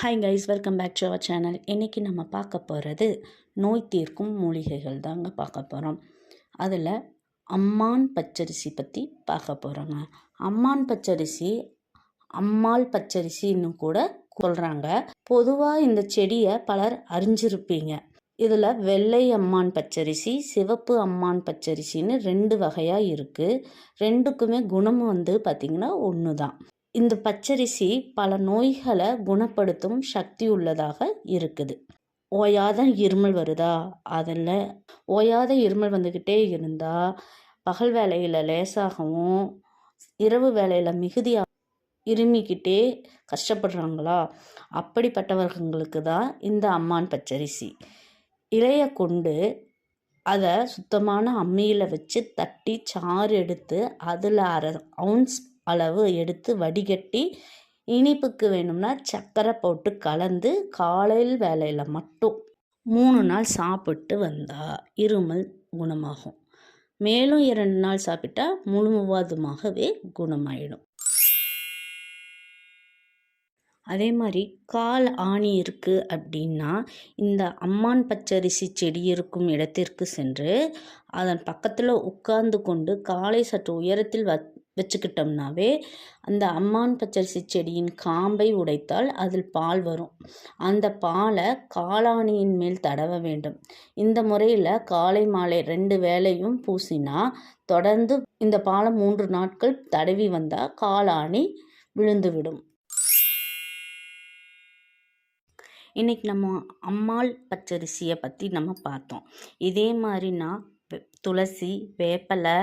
Hi guys welcome back to our channel இன்றைக்கி நம்ம பார்க்க போகிறது நோய் தீர்க்கும் மூலிகைகள் தாங்க பார்க்க போகிறோம் அதில் அம்மான் பச்சரிசி பற்றி பார்க்க போகிறோங்க அம்மான் பச்சரிசி அம்மாள் பச்சரிசின்னு கூட சொல்கிறாங்க பொதுவாக இந்த செடியை பலர் அறிஞ்சிருப்பீங்க. இதில் வெள்ளை அம்மான் பச்சரிசி சிவப்பு அம்மான் பச்சரிசின்னு ரெண்டு வகையாக இருக்குது ரெண்டுக்குமே குணம் வந்து பார்த்திங்கன்னா ஒன்று தான் இந்த பச்சரிசி பல நோய்களை குணப்படுத்தும் சக்தி உள்ளதாக இருக்குது. ஓயாத இருமல் வருதா? அதில் ஓயாத இருமல் வந்துக்கிட்டே இருந்தால் பகல் வேலையில் லேசாகவும் இரவு வேலையில் மிகுதியாக இருமிக்கிட்டே கஷ்டப்படுறாங்களா? அப்படிப்பட்டவர்களுக்கு தான் இந்த அம்மான் பச்சரிசி. இலையை கொண்டு அதை சுத்தமான அம்மியில் வச்சு தட்டி சாறு எடுத்து அதில் அரை அவுன்ஸ் அளவு எடுத்து வடிகட்டி இனிப்புக்கு வேணும்னா சர்க்கரை போட்டு கலந்து காலையில் வேலையில் மட்டும் மூணு நாள் சாப்பிட்டு வந்தால் இருமல் குணமாகும். மேலும் இரண்டு நாள் சாப்பிட்டா முழுவதுமாகவே குணமாயிடும். அதே மாதிரி கால் ஆணி இருக்குது அப்படின்னா இந்த அம்மான் பச்சரிசி செடி இருக்கும் இடத்திற்கு சென்று அதன் பக்கத்தில் உட்கார்ந்து கொண்டு காலை சற்று உயரத்தில் வ வச்சுக்கிட்டோம்னாவே அந்த அம்மான் பச்சரிசி செடியின் காம்பை உடைத்தால் அதில் பால் வரும். அந்த பாலை காளானியின் மேல் தடவ வேண்டும். இந்த முறையில் காலை மாலை ரெண்டு வேலையும் பூசினா தொடர்ந்து இந்த பாலை மூன்று நாட்கள் தடவி வந்தால் காளானி விழுந்துவிடும். இன்றைக்கி நம்ம அம்மாள் பச்சரிசியை பற்றி நம்ம பார்த்தோம். இதே மாதிரி நான் துளசி வேப்பலை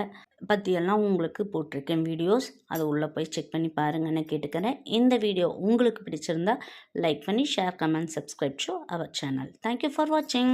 பற்றியெல்லாம் உங்களுக்கு போட்டிருக்கேன் வீடியோஸ். அது உள்ளே போய் செக் பண்ணி பாருங்கன்னு கேட்டுக்கிறேன். இந்த வீடியோ உங்களுக்கு பிடிச்சிருந்தா லைக் பண்ணி share comment subscribe show our channel. Thank you for வாட்சிங்